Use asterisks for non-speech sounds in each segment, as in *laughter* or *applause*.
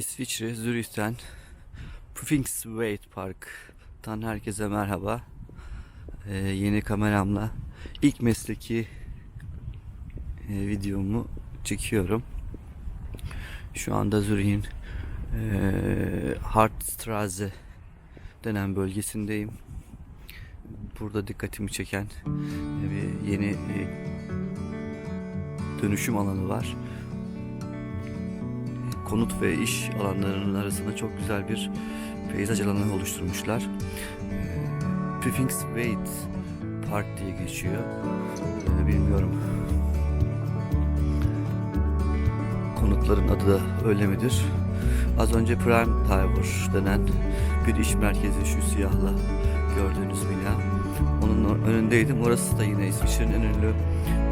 İsviçre, Zürih'ten Pfingsweit Park'tan herkese merhaba. Ee, yeni kameramla ilk mesleki e, videomu çekiyorum. Şu anda Zürih'in e, Hartstraße denen bölgesindeyim. Burada dikkatimi çeken e, bir yeni e, dönüşüm alanı var konut ve iş alanlarının arasında çok güzel bir peyzaj alanı oluşturmuşlar. Pfingsweit Park diye geçiyor. Ee, bilmiyorum. Konutların adı da öyle midir? Az önce Prime Tower denen bir iş merkezi şu siyahla gördüğünüz bina. Onun önündeydim. Orası da yine İsviçre'nin en ünlü e,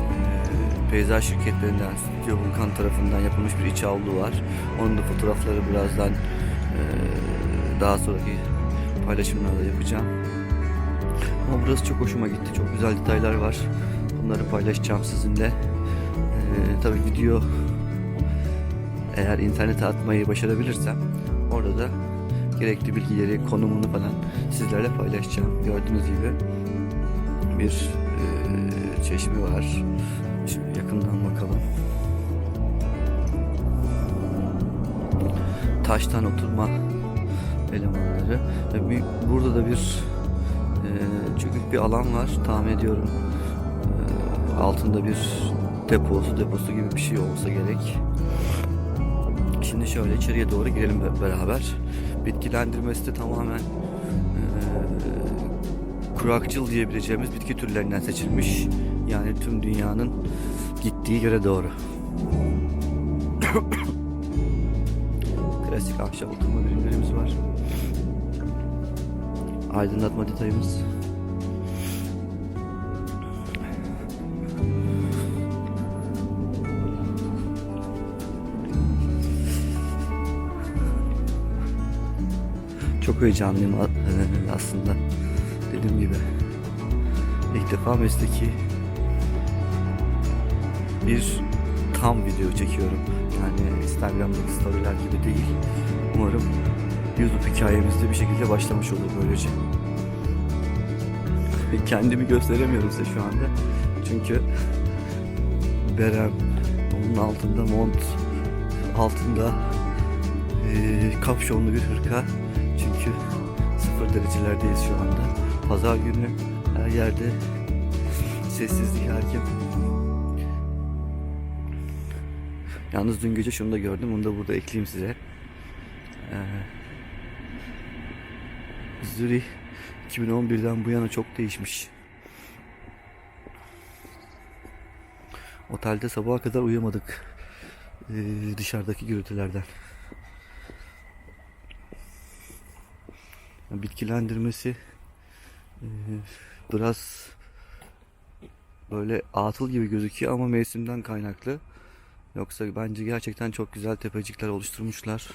peyzaj şirketlerinden Stüdyo Vulkan tarafından yapılmış bir iç avlu var. Onun da fotoğrafları birazdan daha sonraki paylaşımlarda yapacağım. Ama burası çok hoşuma gitti. Çok güzel detaylar var. Bunları paylaşacağım sizinle. E, tabii video eğer internete atmayı başarabilirsem orada da gerekli bilgileri, konumunu falan sizlerle paylaşacağım. Gördüğünüz gibi bir e, çeşme var. Taştan oturma elemanları. Burada da bir e, çökük bir alan var. Tahmin ediyorum e, altında bir deposu, deposu gibi bir şey olsa gerek. Şimdi şöyle içeriye doğru girelim beraber. Bitkilendirmesi de tamamen e, kurakçıl diyebileceğimiz bitki türlerinden seçilmiş. Yani tüm dünyanın gittiği yere doğru. Klasik ahşap oturma birimlerimiz var. Aydınlatma detayımız. Çok heyecanlıyım e, aslında. Dediğim gibi. İlk defa mesleki bir tam video çekiyorum. Yani Instagram'daki storyler gibi değil. Umarım YouTube hikayemizde bir şekilde başlamış olur böylece. *laughs* Kendimi gösteremiyorum size şu anda. Çünkü berem, onun altında mont, altında eee kapşonlu bir hırka. Çünkü sıfır derecelerdeyiz şu anda. Pazar günü her yerde sessizlik hakim. Yalnız dün gece şunu da gördüm. Onu da burada ekleyeyim size. Ee, Zürih 2011'den bu yana çok değişmiş. Otelde sabaha kadar uyuyamadık. Ee, dışarıdaki gürültülerden. Bitkilendirmesi e, biraz böyle atıl gibi gözüküyor ama mevsimden kaynaklı. Yoksa bence gerçekten çok güzel tepecikler oluşturmuşlar.